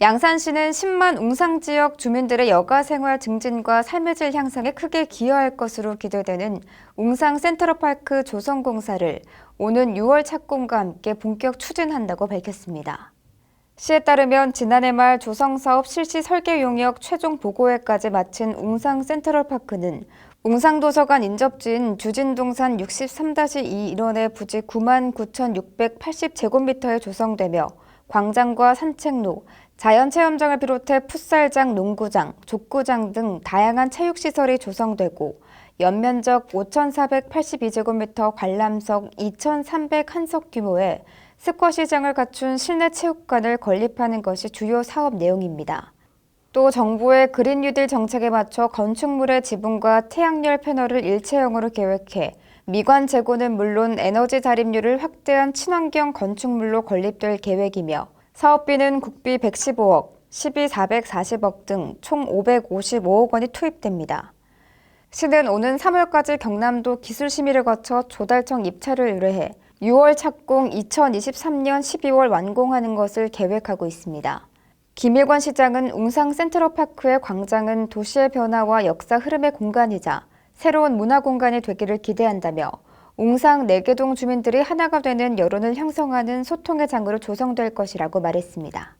양산시는 10만 웅상 지역 주민들의 여가 생활 증진과 삶의 질 향상에 크게 기여할 것으로 기대되는 웅상 센트럴파크 조성 공사를 오는 6월 착공과 함께 본격 추진한다고 밝혔습니다. 시에 따르면 지난해 말 조성 사업 실시 설계 용역 최종 보고회까지 마친 웅상 센트럴파크는 웅상도서관 인접지인 주진동산 63-2 일원의 부지 9만 9,680제곱미터에 조성되며 광장과 산책로, 자연체험장을 비롯해 풋살장, 농구장, 족구장 등 다양한 체육시설이 조성되고 연면적 5,482제곱미터 관람석 2,300한석 규모의 스쿼시장을 갖춘 실내 체육관을 건립하는 것이 주요 사업 내용입니다. 또 정부의 그린 뉴딜 정책에 맞춰 건축물의 지붕과 태양열 패널을 일체형으로 계획해 미관 재고는 물론 에너지 자립률을 확대한 친환경 건축물로 건립될 계획이며 사업비는 국비 115억, 시비 440억 등 총 555억 원이 투입됩니다. 시는 오는 3월까지 경남도 기술심의를 거쳐 조달청 입찰을 의뢰해 6월 착공 2023년 12월 완공하는 것을 계획하고 있습니다. 김일권 시장은 웅상 센트럴파크의 광장은 도시의 변화와 역사 흐름의 공간이자 새로운 문화 공간이 되기를 기대한다며 웅상 4개 동 주민들이 하나가 되는 여론을 형성하는 소통의 장으로 조성될 것이라고 말했습니다.